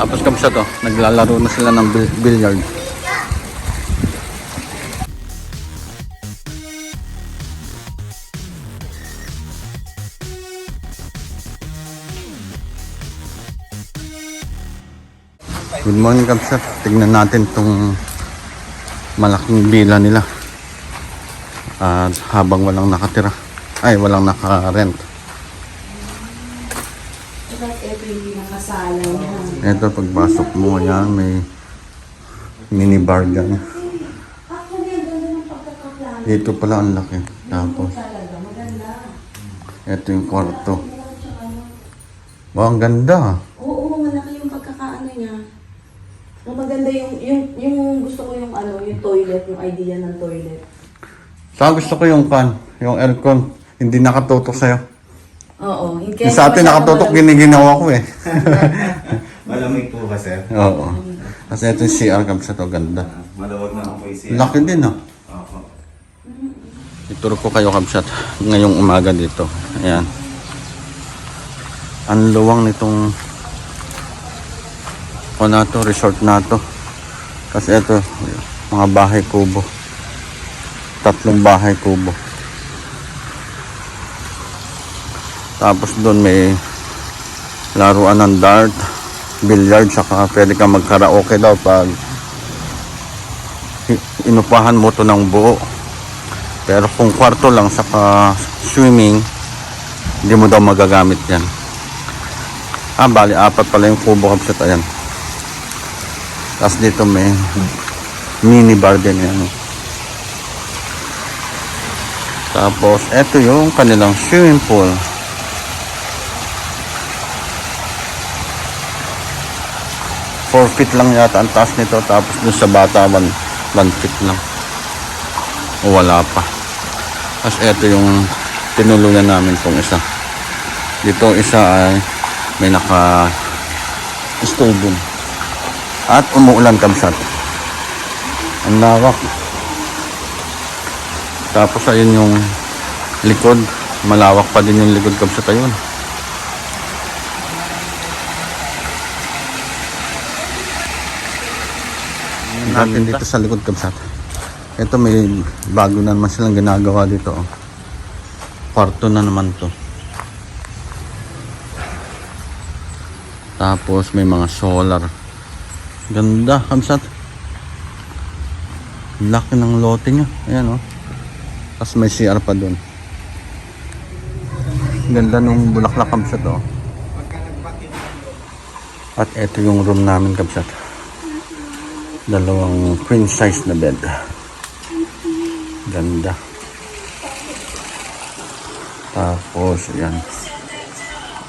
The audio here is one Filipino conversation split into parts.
Tapos kapsa to, naglalaro na sila ng bil- billiard. Good morning kapsa. Tignan natin tong malaking bila nila. At habang walang nakatira. Ay, walang naka-rent. Bakit ito hindi nakasala niya? Ito, pagpasok mo, yan, may dyan. Ganda ng pagkakaplano Dito pala ang laki. Tapos, ito yung kwarto. Wow, ang ganda. Oo, malaki yung pagkakaano niya. Ang maganda yung, yung, yung gusto ko yung ano, yung toilet, yung idea ng toilet. Saka gusto ko yung fan, yung aircon. Hindi nakatutok sa'yo. Oo. In Yung sa atin nakatutok, giniginawa ko eh. Malamig po ba, sir? Oo. Kasi ito yung CR kami sa to, ganda. Malawag na ako siya. Laki din ah. Opo. Ituro ko kayo kamsat ngayong umaga dito. Ayan. Ang luwang nitong o na to, resort na to. Kasi ito, mga bahay kubo. Tatlong bahay kubo. Tapos doon may laruan ng dart, billiard, saka pwede kang magkaraoke daw pag inupahan mo to ng buo. Pero kung kwarto lang saka swimming, hindi mo daw magagamit yan. Ah, bali, apat pala yung kubo kapsat. Ayan. Tapos dito may mini bar din yan. Tapos, eto yung kanilang swimming pool. Four feet lang yata ang taas nito. Tapos dun sa bata, one, one feet lang. O wala pa. Tapos eto yung tinuluyan namin tong isa. Dito isa ay may naka din. At umuulan kamsat. Ang lawak. Tapos ayun yung likod. Malawak pa din yung likod kamsat ayun. Natin dito sa likod kamsat. Ito may bago na naman silang ginagawa dito. Oh. Kwarto na naman to. Tapos may mga solar. Ganda, kamsat. Laki ng lote niya. Ayan oh. Tapos may CR pa doon. Ganda nung bulaklak kamsat oh. At ito yung room namin kamsat. Dalawang queen size na bed. Ganda. Tapos, yan.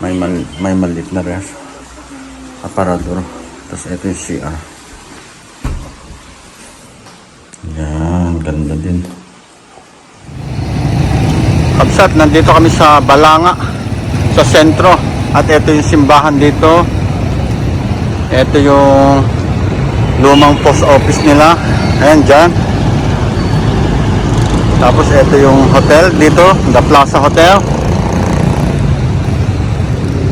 May, mal may malit na ref. Aparador. Tapos ito yung CR. Yan, ganda din. Kapsat, nandito kami sa Balanga, sa sentro. At ito yung simbahan dito. Ito yung lumang post office nila. Ayan, dyan. Tapos ito yung hotel dito, The Plaza Hotel.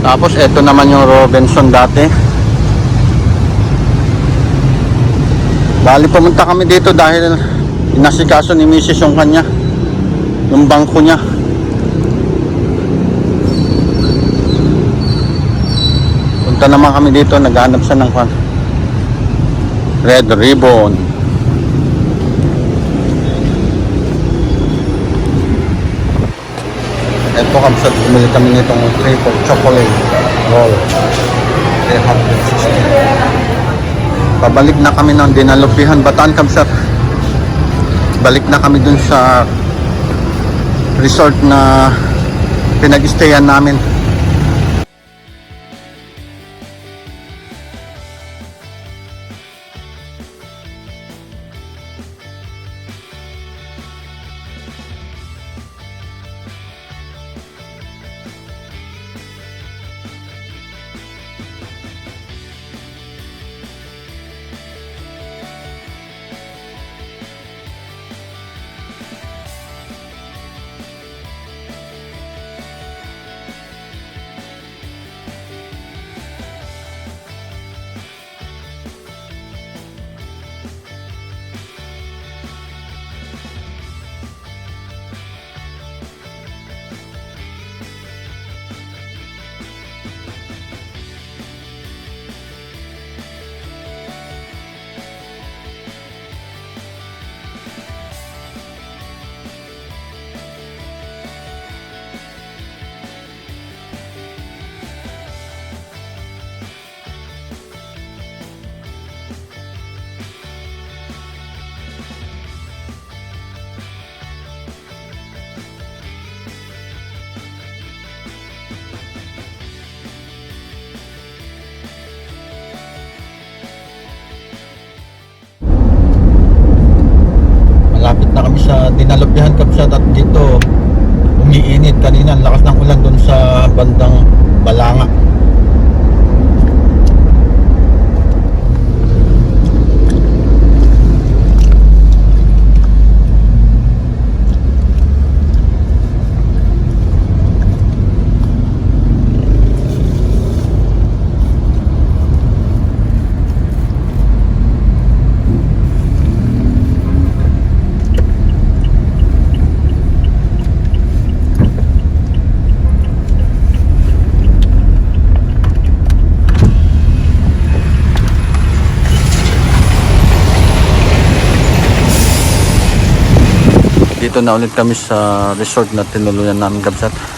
Tapos ito naman yung Robinson dati. Bali pumunta kami dito dahil inasikaso ni Mrs. yung kanya. Yung bangko niya. Punta naman kami dito, naghahanap siya ng kwan. Red Ribbon. Ito kamsat, bumili kami nitong triple chocolate roll. 360. Pabalik na kami ng Dinalupihan, Bataan kamsat. Balik na kami dun sa resort na pinag-stayan namin. Kami sa Dinalopyahan Kapsat at dito umiinit. Kanina ang lakas ng ulan doon sa bandang Balanga Dito na ulit kami sa resort na tinuluyan namin Kapsat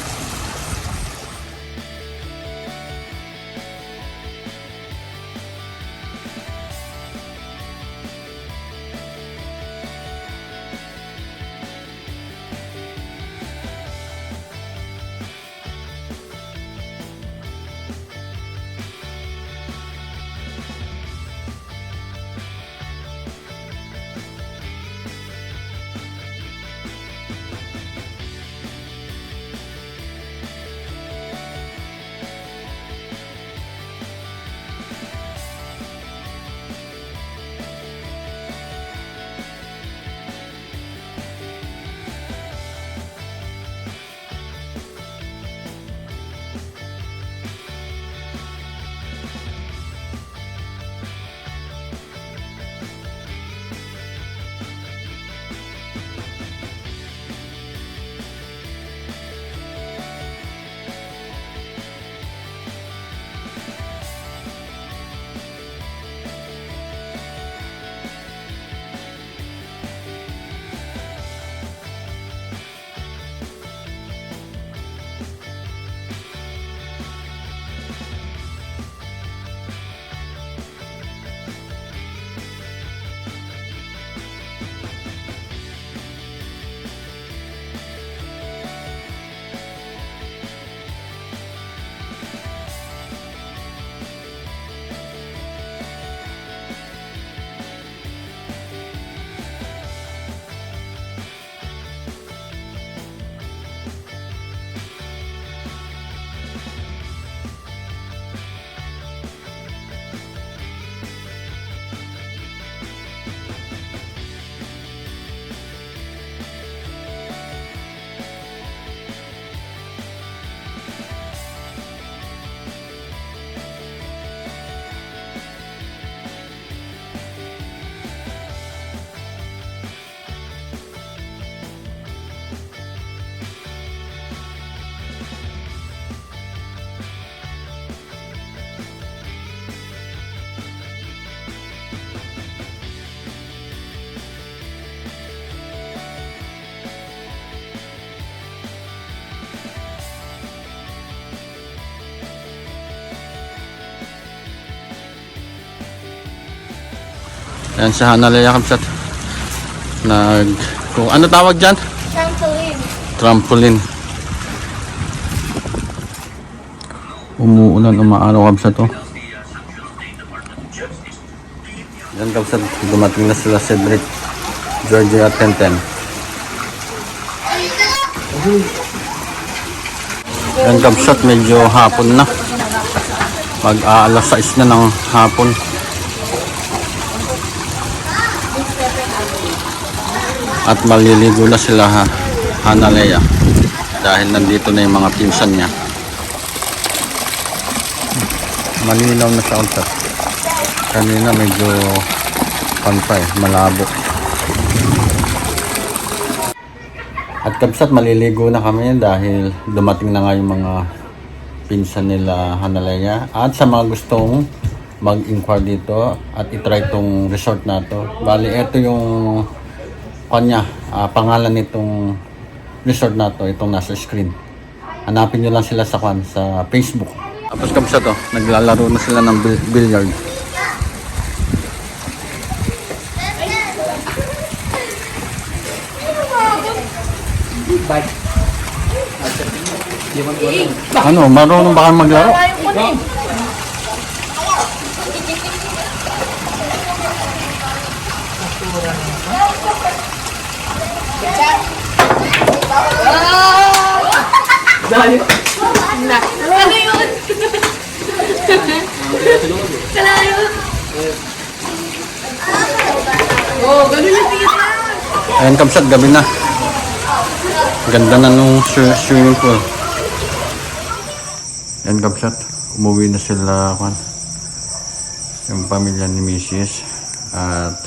Yan sa Hanalaya Kapsat nag kung ano tawag dyan? Trampoline. trampoline. Umuulan, umaaraw kabsa to. Yan kabsa, dumating na sila Cedric, Georgia at Tenten. Yan kabsat, medyo hapon na. Mag-aalas 6 na ng hapon. At maliligo na sila ha, Hanalea. Dahil nandito na yung mga pinsan niya. Malinaw na sa unsat. Kanina medyo pantay, malabo. At kabsat maliligo na kami dahil dumating na nga yung mga pinsan nila Hanalaya. At sa mga gustong mag-inquire dito at itry itong resort na to. Bali, ito yung kanya, ah, pangalan nitong resort na to, itong nasa screen. Hanapin nyo lang sila sa kwan, sa Facebook. Tapos kabsa to, naglalaro na sila ng bil- billiard. Ano, marunong ba kayo maglaro? Dahil. Ano yun? Kalayo. Oh, ganun yung tira. Ayan kamsat, gabi na. Ganda na nung swi- swimming pool. Ayan kamsat, umuwi na sila kwan. Yung pamilya ni Mrs. At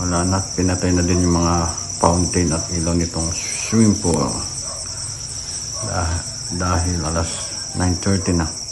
wala na, pinatay na din yung mga fountain at ilaw nitong swimming pool. Dah- dahil alas 9.30 na.